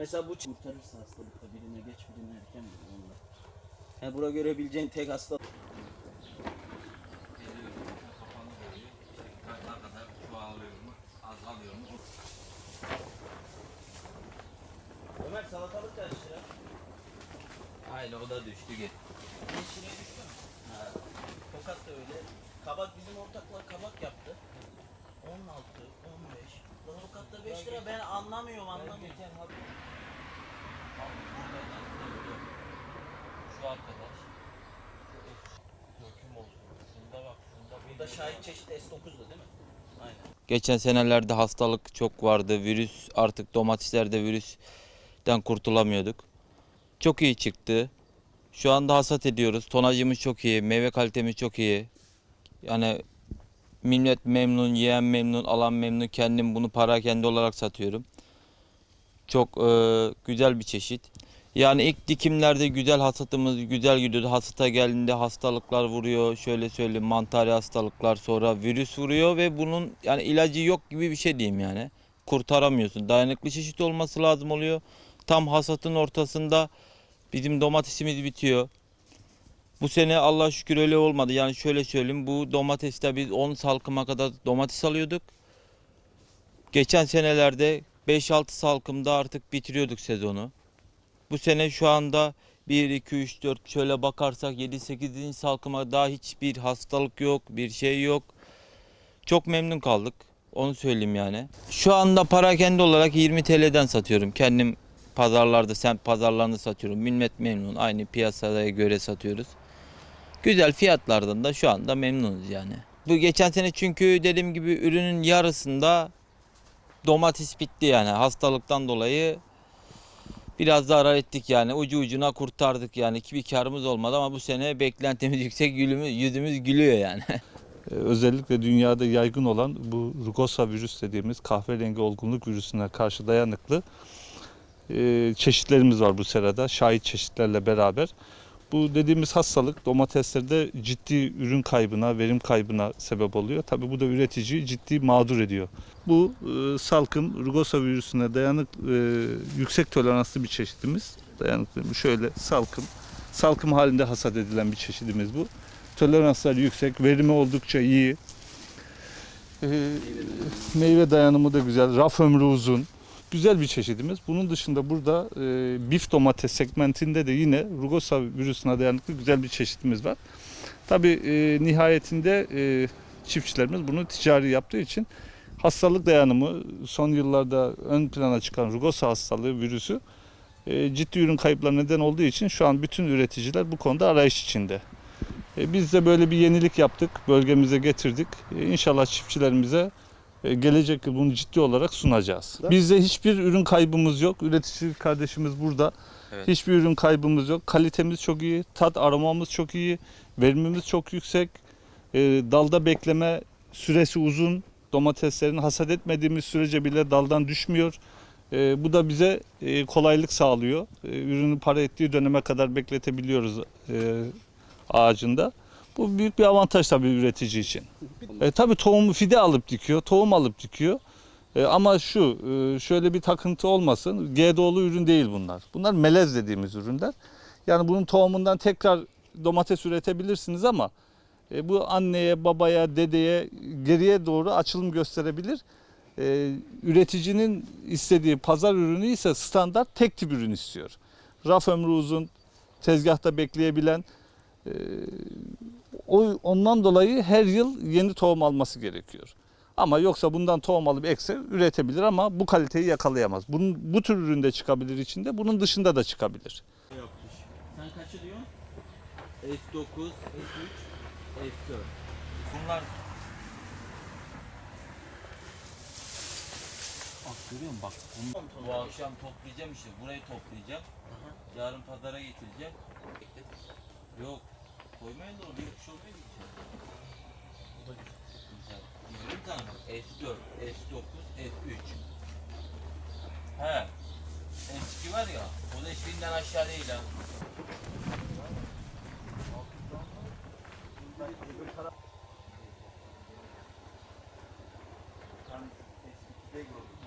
Mesela bu kurtarırsa hastalıkta birine geç birine erken mi onlar. He bura görebileceğin tek hastalık. Ömer salatalık kaç lira? Aynı o da düştü git. Yeşile düştü mü? Ha. Tokat da öyle. Kabak bizim ortaklar kabak yaptı. 16, 15. Lan tokatta 5 lira ben anlamıyorum anlamıyorum. geçen hafta Abi burada da yok. Şu arkadaş döküm oldu. Şunda bak şunda Burada şahit çeşidi S9'du değil mi? Aynen. Geçen senelerde hastalık çok vardı. Virüs artık domateslerde virüsten kurtulamıyorduk. Çok iyi çıktı. Şu anda hasat ediyoruz. Tonajımız çok iyi. Meyve kalitemiz çok iyi. Yani millet memnun, yiyen memnun, alan memnun. Kendim bunu para kendi olarak satıyorum. Çok e, güzel bir çeşit. Yani ilk dikimlerde güzel hasatımız güzel gidiyordu. Hasata geldiğinde hastalıklar vuruyor. Şöyle söyleyeyim mantari hastalıklar sonra virüs vuruyor ve bunun yani ilacı yok gibi bir şey diyeyim yani. Kurtaramıyorsun. Dayanıklı çeşit olması lazım oluyor. Tam hasatın ortasında bizim domatesimiz bitiyor. Bu sene Allah şükür öyle olmadı. Yani şöyle söyleyeyim bu domateste biz 10 salkıma kadar domates alıyorduk. Geçen senelerde 5-6 salkımda artık bitiriyorduk sezonu. Bu sene şu anda 1, 2, 3, 4 şöyle bakarsak 7, 8. salkıma daha hiçbir hastalık yok, bir şey yok. Çok memnun kaldık. Onu söyleyeyim yani. Şu anda para kendi olarak 20 TL'den satıyorum. Kendim pazarlarda, semt pazarlarında satıyorum. Millet memnun. Aynı piyasaya göre satıyoruz. Güzel fiyatlardan da şu anda memnunuz yani. Bu geçen sene çünkü dediğim gibi ürünün yarısında domates bitti yani hastalıktan dolayı biraz zarar ettik yani ucu ucuna kurtardık yani ki bir karımız olmadı ama bu sene beklentimiz yüksek gülümüz, yüzümüz gülüyor yani. Ee, Özellikle dünyada yaygın olan bu rugosa virüs dediğimiz kahverengi olgunluk virüsüne karşı dayanıklı e, çeşitlerimiz var bu serada. Şahit çeşitlerle beraber. Bu dediğimiz hastalık domateslerde ciddi ürün kaybına, verim kaybına sebep oluyor. Tabi bu da üreticiyi ciddi mağdur ediyor. Bu e, salkım rugosa virüsüne dayanık e, yüksek toleranslı bir çeşidimiz. Dayanıklı şöyle salkım. Salkım halinde hasat edilen bir çeşidimiz bu. Toleransları yüksek, verimi oldukça iyi. Ee, meyve dayanımı da güzel, raf ömrü uzun. Güzel bir çeşidimiz. Bunun dışında burada e, bif domates segmentinde de yine rugosa virüsüne dayanıklı güzel bir çeşitimiz var. Tabii e, nihayetinde e, çiftçilerimiz bunu ticari yaptığı için hastalık dayanımı son yıllarda ön plana çıkan rugosa hastalığı virüsü e, ciddi ürün kayıpları neden olduğu için şu an bütün üreticiler bu konuda arayış içinde. E, Biz de böyle bir yenilik yaptık, bölgemize getirdik. E, İnşallah çiftçilerimize gelecek yıl bunu ciddi olarak sunacağız. Bizde hiçbir ürün kaybımız yok. Üretici kardeşimiz burada. Evet. Hiçbir ürün kaybımız yok. Kalitemiz çok iyi, tat aromamız çok iyi, verimimiz çok yüksek. E, Dalda bekleme süresi uzun. Domateslerin hasat etmediğimiz sürece bile daldan düşmüyor. E, bu da bize e, kolaylık sağlıyor. E, ürünü para ettiği döneme kadar bekletebiliyoruz e, ağacında. Bu büyük bir avantaj tabii üretici için. E, tabii tohum fide alıp dikiyor, tohum alıp dikiyor. E, ama şu e, şöyle bir takıntı olmasın. GDO'lu ürün değil bunlar. Bunlar melez dediğimiz ürünler. Yani bunun tohumundan tekrar domates üretebilirsiniz ama e, bu anneye, babaya, dedeye geriye doğru açılım gösterebilir. E, üreticinin istediği pazar ürünü ise standart tek tip ürün istiyor. Raf ömrü uzun, tezgahta bekleyebilen, ee, o ondan dolayı her yıl yeni tohum alması gerekiyor. Ama yoksa bundan tohum alıp ekse üretebilir ama bu kaliteyi yakalayamaz. Bunun bu tür üründe çıkabilir içinde, bunun dışında da çıkabilir. Yapmış. Sen kaçı diyorsun? S9, S3, S4. Bunlar Bak görüyor musun bak. Bunu bu akşam toplayacağım işte burayı toplayacağım. Yarın pazara getireceğim. Yok koymayın da bir kuş olmaya gideceğim. Güzel. İzledim tane bak S4, S9, S3. He. S2 var ya o da S1000'den aşağı değil ha. S2'de gördüm.